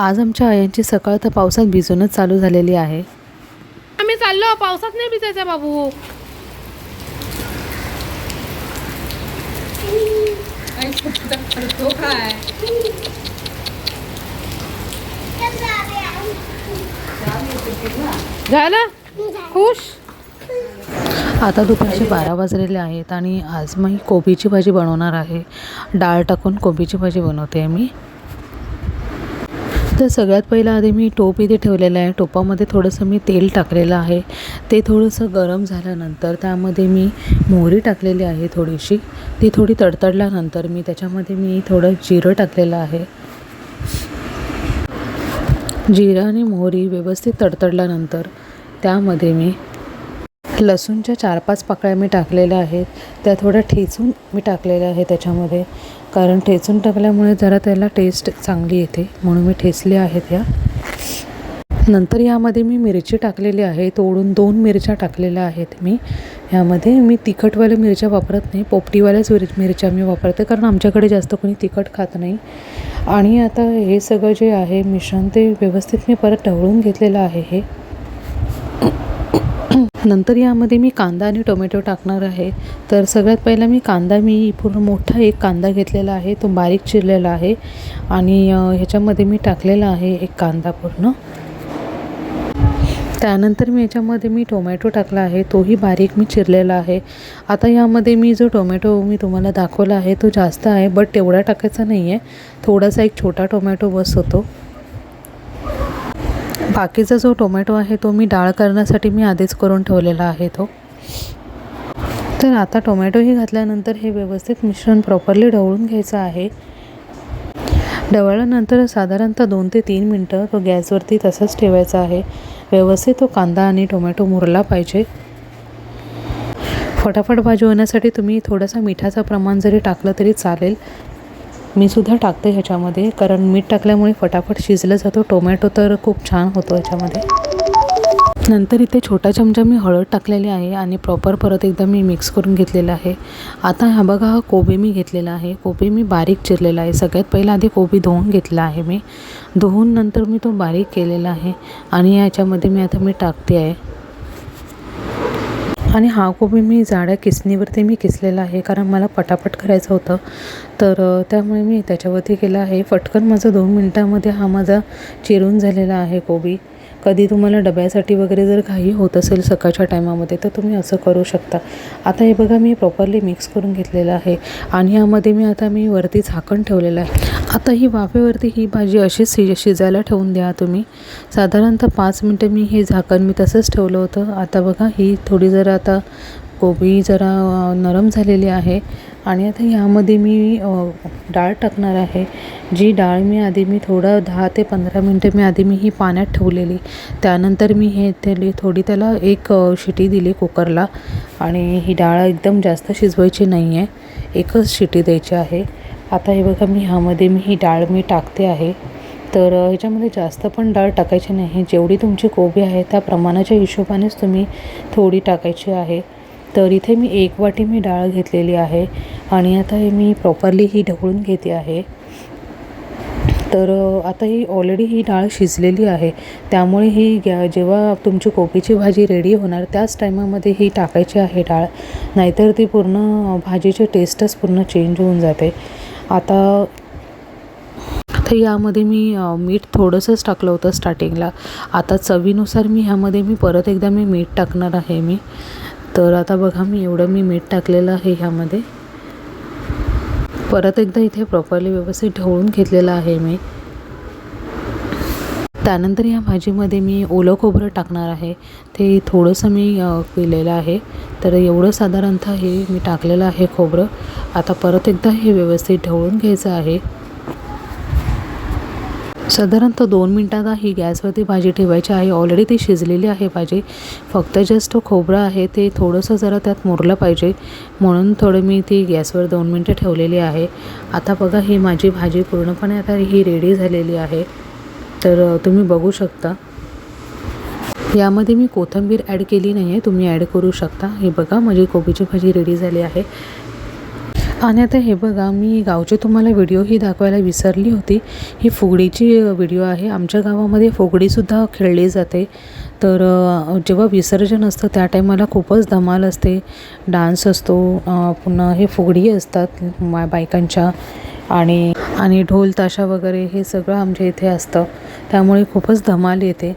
आज आमच्या आयांची सकाळ तर पावसात भिजूनच चालू झालेली आहे. आम्ही चाललो पावसात नाही भिजायचा बाबू. झालं? खुश? आता दुपारचे बारा वाजलेले आहेत आणि आज मी कोबीची भाजी बनवणार आहे. डाळ टाकून कोबीची भाजी बनवते मी. तर सगळ्यात पहिलं आधी मी टोप इथे ठेवलेलं आहे. टोपामध्ये थोडंसं मी तेल टाकलेलं आहे. ते थोडंसं गरम झाल्यानंतर त्यामध्ये मी मोहरी टाकलेली आहे थोडीशी. ती थोडी तडतडल्यानंतर मी त्याच्यामध्ये मी थोडं जिरं टाकलेलं आहे. जिरं आणि मोहरी व्यवस्थित तडतडल्यानंतर त्यामध्ये मी लसूणच्या चार पाच पाकळ्या मी टाकलेल्या आहेत. त्या थोड्या ठेचून मी टाकलेल्या आहे त्याच्यामध्ये. कारण ठेचून टाकल्यामुळे जरा त्याला टेस्ट चांगली येते. म्हणून मी ठेचल्या आहेत या. नंतर यामध्ये मी मिरची टाकलेली आहे. तोडून दोन मिरच्या टाकलेल्या आहेत मी. यामध्ये मी तिखटवाल्या मिरच्या वापरत नाही. पोपटीवाल्याच मिर मिरच्या मी वापरते. कारण आमच्याकडे जास्त कोणी तिखट खात नाही. आणि आता हे सगळं जे आहे मिश्रण ते व्यवस्थित मी परत ढवळून घेतलेलं आहे हे. नंतर यामध्ये मी कांदा आणि टोमॅटो टाकणार आहे. तर सगळ्यात पहिला मी कांदा मी पूर्ण मोठा एक कांदा घेतलेला आहे. तो बारीक चिरलेला आहे. आणि ह्याच्यामध्ये मी टाकलेला आहे एक कांदा पूर्ण. त्यानंतर मी याच्यामध्ये मी टोमॅटो टाकला आहे. तोही बारीक मी चिरलेला आहे. आता यामध्ये मी जो टोमॅटो मी तुम्हाला दाखवला आहे तो जास्त आहे बट तेवढा टाकायचा नाही आहे थोडासा एक छोटा टोमॅटो बस होतो बाकीचा जो टोमॅटो आहे तो मी डाळ करण्यासाठी मी आधीच करून ठेवलेला आहे तो. तर आता टोमॅटोही घातल्यानंतर हे व्यवस्थित मिश्रण प्रॉपरली ढवळून घ्यायचं आहे. ढवळल्यानंतर साधारणतः दोन ते तीन मिनटं तो गॅसवरती तसंच ठेवायचा आहे. व्यवस्थित तो कांदा आणि टोमॅटो मुरला पाहिजे. फटाफट भाजी होण्यासाठी तुम्ही थोडासा मिठाचं प्रमाण जरी टाकलं तरी चालेल. मी सुद्धा टाकते ह्याच्यामध्ये कारण मीठ टाकल्यामुळे फटाफट शिजलं जातो. टोमॅटो तर खूप छान होतो ह्याच्यामध्ये. नंतर इथे छोटा चमचा मी हळद टाकलेली आहे आणि प्रॉपर परत एकदा मी मिक्स करून घेतलेला आहे. आता हा बघा हा कोबी मी घेतलेला आहे. कोबी मी बारीक चिरलेला आहे. सगळ्यात पहिला आधी कोबी धुवून घेतला आहे मी. धुवून नंतर मी तो बारीक केलेला आहे. आणि याच्यामध्ये मी आता मी टाकते आहे. आणि हा कोबी मी जाड्या किसणीवरती मी किसलेला आहे कारण मला पटापट करायचं होतं. तर त्यामुळे मी त्याच्यावरती केलं आहे. पटकन माझं दोन मिनटामध्ये हा माझा चिरून झालेला आहे कोबी कधी तुम्हाला डब्यासाठी वगैरे जर काही होत असेल सकाळच्या टायमामध्ये तर तुम्ही असं करू शकता. आता हे बघा मी प्रॉपरली मिक्स करून घेतलेलं आहे आणि यामध्ये मी आता मी वरती झाकण ठेवलेलं आहे. आता ही वाफेवरती ही भाजी अशीच शि शिजायला ठेवून द्या तुम्ही. साधारणतः पाच मिनटं मी हे झाकण मी तसंच ठेवलं होतं. आता बघा ही थोडी जरा आता कोबी जरा नरम झालेली आहे. आणि आता ह्यामध्ये मी डाळ टाकणार आहे. जी डाळ मी आधी मी थोडं दहा ते पंधरा मिनटं मी आधी मी ही पाण्यात ठेवलेली. त्यानंतर मी हे त्याली थोडी त्याला एक शिटी दिली कुकरला. आणि ही डाळ एकदम जास्त शिजवायची नाही आहे एकच शिटी द्यायची आहे. आता हे बघा मी ह्यामध्ये मी ही डाळ मी टाकते आहे. तर ह्याच्यामध्ये जास्त पण डाळ टाकायची नाही. जेवढी तुमची कोबी आहे त्या प्रमाणाच्या हिशोबानेच तुम्ही थोडी टाकायची आहे. तर इथे मी एक वाटी मी डाळ घेतलेली आहे आणि आता हे मी प्रॉपरली ही ढवळून घेते आहे. तर आता ही ऑलरेडी ही डाळ शिजलेली आहे. त्यामुळे ही गॅ जेव्हा तुमची कोबीची भाजी रेडी होणार त्याच टायमामध्ये ही टाकायची आहे डाळ. नाहीतर ती पूर्ण भाजीचे भाजीची टेस्टच पूर्ण चेंज होऊन जाते. आता तर यामध्ये मी मीठ थोडंसंच टाकलं होतं स्टार्टिंगला आता चवीनुसार मी ह्यामध्ये मी परत एकदा मी मीठ टाकणार आहे मी. तर आता बघा मी एवढं मी मीठ टाकलेलं आहे ह्यामध्ये. परत एकदा इथे प्रॉपरली व्यवस्थित ढवळून घेतलेलं आहे मी. त्यानंतर या भाजीमध्ये मी ओलं खोबरं टाकणार आहे. ते थोडंसं मी पिलेलं आहे. तर एवढं साधारणतः हे मी टाकलेलं आहे खोबरं. आता परत एकदा हे व्यवस्थित ढवळून घ्यायचं आहे. साधारणतः दोन मिनटात ही गॅसवरती भाजी ठेवायची आहे. ऑलरेडी ती शिजलेली आहे भाजी. फक्त जस्ट खोबरं आहे. ते थोडंसं जरा त्यात मुरलं पाहिजे. म्हणून थोडं मी ती गॅसवर दोन मिनटं ठेवलेली आहे. आता बघा ही माझी भाजी पूर्णपणे आता ही रेडी झालेली आहे. तर तुम्ही बघू शकता. यामध्ये मी कोथिंबीर ॲड केली नाही आहे तुम्ही ॲड करू शकता. हे बघा माझी कोबीची भाजी रेडी झाली आहे. आणि आता हे बघा मी गावचे तुम्हाला व्हिडिओ ही दाखवायला विसरली होती. ही फुगडीची व्हिडिओ आहे. आमच्या गावामध्ये फुगडीसुद्धा खेळली जाते. तर जेव्हा विसर्जन असतं त्या टायमाला खूपच धमाल असते. डान्स असतो. पुन्हा हे फुगडी असतात मा बायकांच्या. आणि आणि ढोल ताशा वगैरे हे सगळं आमच्या इथे असतं. त्यामुळे खूपच धमाल येते.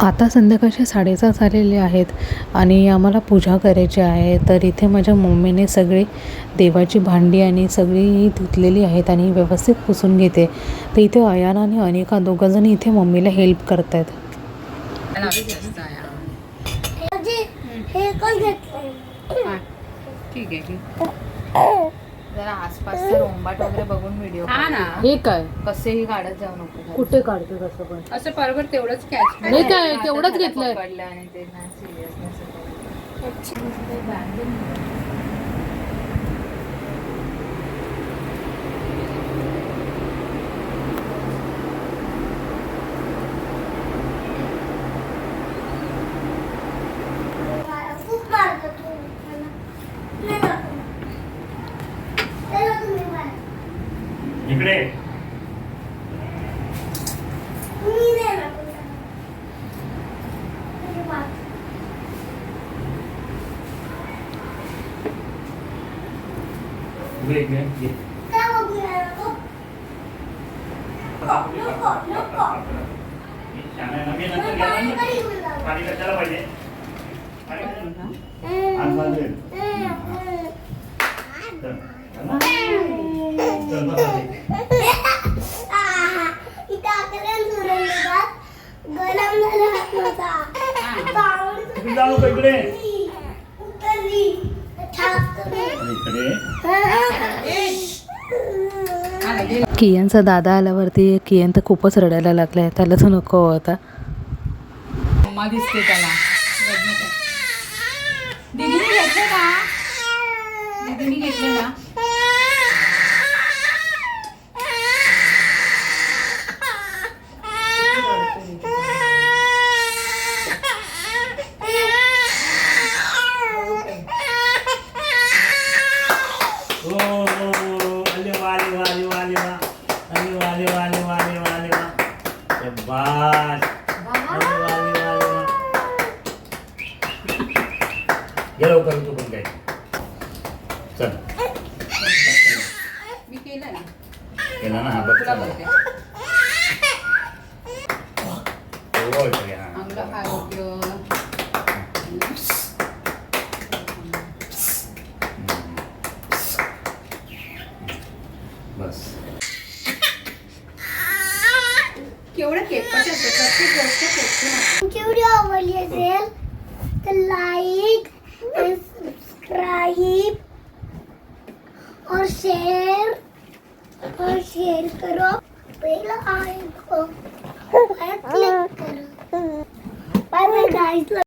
आता संध्याकाळचे साडेसात झालेले आहेत आणि आम्हाला पूजा करायची आहे. तर इथे माझ्या मम्मीने सगळे देवाची भांडी आणि सगळी धुतलेली आहेत आणि व्यवस्थित पुसून घेते. तर इथे अयान आणि अनिका दोघंजणी इथे मम्मीला हेल्प करत आहेत जरा आसपासचा रोंबाट वगैरे बघून व्हिडिओ हा ना. हे काय? कसेही काढत जाऊ नको कुठे काढतो तसं पण? असं बरोबर तेवढंच कॅच हे काय तेवढंच घेतलंय. पडलं आणि ते नाही सिरियसनेस खूप मारतो तू मला. नाही नको. नाही नको मी मार. इकडे मी नाही नको. मी मार. इकडे इकडे ये. का बघू नाही नको? नको, नको. मी शहाणा आहे ना, मी नंतर मी घेणार पाणी ना. कधी घेऊन जाऊ? पाणी कशाला पाहिजे कियनचा दादा आल्यावरती कियन तर खूपच रडायला लागलाय. त्यालाच नको होता दिसते त्याला. दिदी घेतले का? दिदी घेतले ना चल मी केलं ना केला ना हा बघ तुला चला. बोलते हो, इकडे, हा. अंग आरोग्य बस केवढं केक असतं प्रत्येक गोष्ट केकची तुमची व्हिडिओ आवडली असेल तर लाईक सब्सक्राइब और शेयर और शेयर करो बेल आइकन पर क्लिक करो। Bye bye guys